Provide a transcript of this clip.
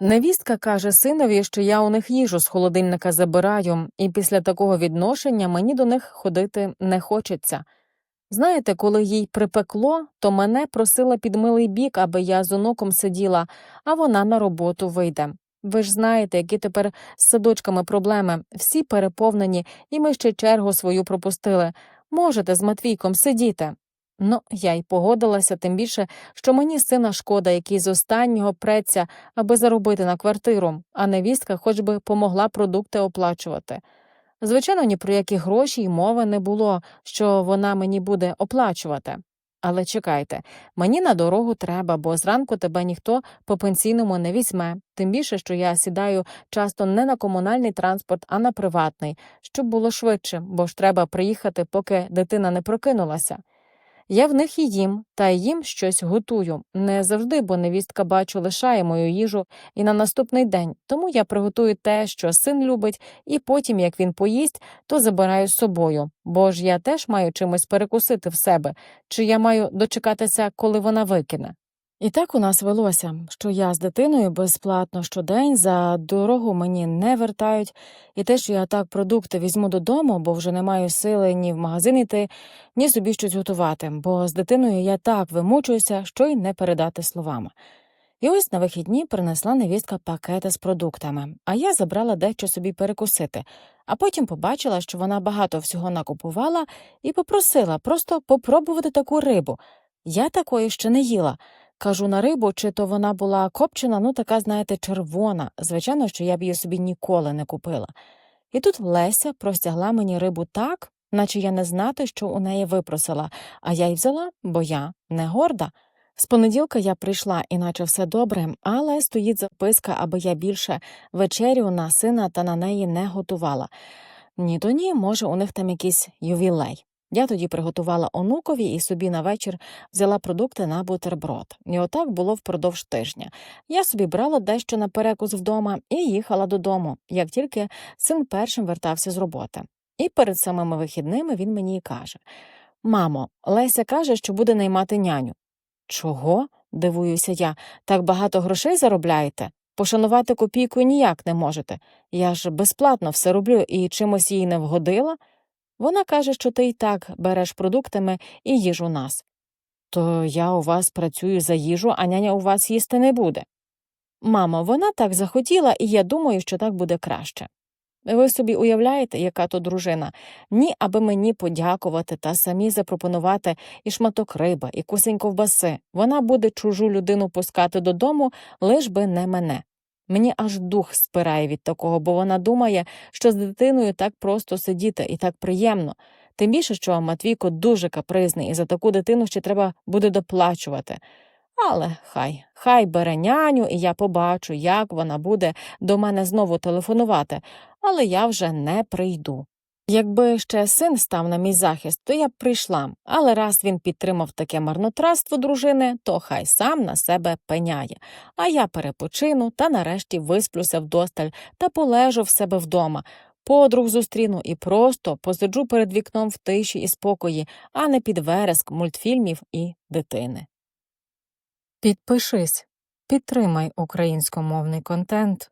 Невістка каже синові, що я у них їжу з холодильника забираю, і після такого відношення мені до них ходити не хочеться. Знаєте, коли їй припекло, то мене просила під милий бік, аби я з онуком сиділа, а вона на роботу вийде. Ви ж знаєте, які тепер з садочками проблеми, всі переповнені, і ми ще чергу свою пропустили. Можете з Матвійком сидіти. Ну, я й погодилася, тим більше, що мені сина шкода, який з останнього преться, аби заробити на квартиру, а невістка хоч би помогла продукти оплачувати. Звичайно, ні про які гроші й мови не було, що вона мені буде оплачувати. Але чекайте, мені на дорогу треба, бо зранку тебе ніхто по пенсійному не візьме, тим більше, що я сідаю часто не на комунальний транспорт, а на приватний, щоб було швидше, бо ж треба приїхати, поки дитина не прокинулася. Я в них і їм, та їм щось готую. Не завжди, бо невістка бачу, лишає мою їжу і на наступний день, тому я приготую те, що син любить, і потім, як він поїсть, то забираю з собою. Бо ж я теж маю чимось перекусити в себе, чи я маю дочекатися, коли вона викине. І так у нас велося, що я з дитиною безплатно щодень за дорогу мені не вертають, і те, що я так продукти візьму додому, бо вже не маю сили ні в магазин йти, ні собі щось готувати, бо з дитиною я так вимучуюся, що й не передати словами. І ось на вихідні принесла невістка пакети з продуктами, а я забрала дещо собі перекусити, а потім побачила, що вона багато всього накупувала, і попросила просто попробувати таку рибу. Я такої ще не їла. Кажу на рибу, чи то вона була копчена, ну така, знаєте, червона. Звичайно, що я б її собі ніколи не купила. І тут Леся простягла мені рибу так, наче я не знати, що у неї випросила, а я й взяла, бо я не горда. З понеділка я прийшла, іначе все добре, але стоїть записка, аби я більше вечерю на сина та на неї не готувала. Ні, то ні, може, у них там якийсь ювілей. Я тоді приготувала онукові і собі на вечір взяла продукти на бутерброд. І отак було впродовж тижня. Я собі брала дещо на перекус вдома і їхала додому, як тільки син першим вертався з роботи. І перед самими вихідними він мені і каже Мамо, Леся каже, що буде наймати няню. Чого? дивуюся я, так багато грошей заробляєте? Пошанувати копійку ніяк не можете. Я ж безплатно все роблю і чимось їй не вгодила. Вона каже, що ти й так береш продуктами і їж у нас. То я у вас працюю за їжу, а няня у вас їсти не буде. Мамо, вона так захотіла, і я думаю, що так буде краще. Ви собі уявляєте, яка то дружина? Ні, аби мені подякувати та самі запропонувати і шматок риба, і кусень ковбаси. Вона буде чужу людину пускати додому, лиш би не мене. Мені аж дух спирає від такого, бо вона думає, що з дитиною так просто сидіти і так приємно. Тим більше, що Матвійко дуже капризний, і за таку дитину ще треба буде доплачувати. Але хай, хай бере няню, і я побачу, як вона буде до мене знову телефонувати, але я вже не прийду. Якби ще син став на мій захист, то я б прийшла, але раз він підтримав таке марнотратство дружини, то хай сам на себе пеняє. А я перепочину та нарешті висплюся вдосталь та полежу в себе вдома. Подруг зустріну і просто посиджу перед вікном в тиші і спокої, а не під вереск мультфільмів і дитини. Підпишись, підтримай українськомовний контент.